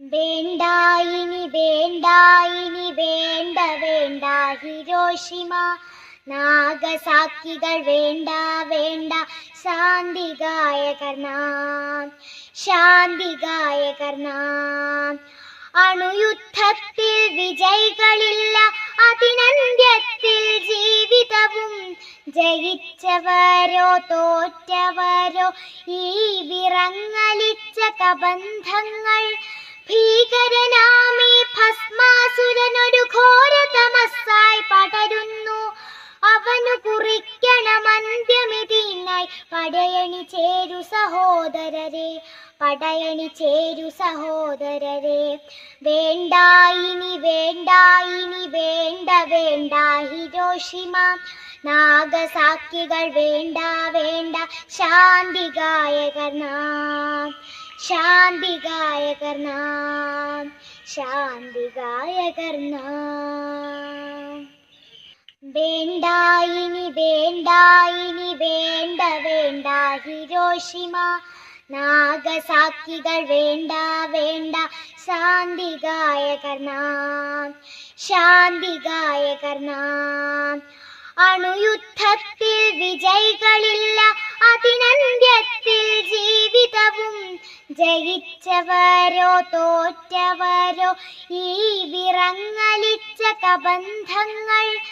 വേണ്ട വേണ്ടായിനി വേണ്ട വേണ്ട ഹിരോഷിമ. നാഗസാക്കികൾ വേണ്ട വേണ്ട ശാന്തിഗായകർ നാം ശാന്തിഗായകർ നാം അണുയുദ്ധത്തിൽ വിജയികളില്ല അതിനന്ത്യത്തിൽ ജീവിതവും. ജയിച്ചവരോ തോറ്റവരോ ഈ വിറങ്ങലിച്ച കബന്ധങ്ങൾ സഹോദരരെ പടയണി ചേരു സഹോദരരെ. വേണ്ടായിനി വേണ്ടായിനി വേണ്ട ഇനി വേണ്ട ഹിരോഷിമ. നാഗസാക്കികൾ വേണ്ട വേണ്ട നാം. ശാന്തിഗായകർ നാം. ശാന്തിഗായകർ നാം. വേണ്ട ഇനി വേണ്ട ഇനി വേണ്ട വേണ്ട ഹിരോഷിമ നാഗസാക്കികൾ വേണ്ട വേണ്ട. ശാന്തിഗായകർ നാം ശാന്തിഗായകർ നാം. അണുയുദ്ധത്തിൽ വിജയികളില്ല അതിനന്ത്യത്തിൽ ജീവിതവും. ജയിച്ചവരോ തോറ്റവരോ ഈ വിറങ്ങലിച്ച കബന്ധങ്ങൾ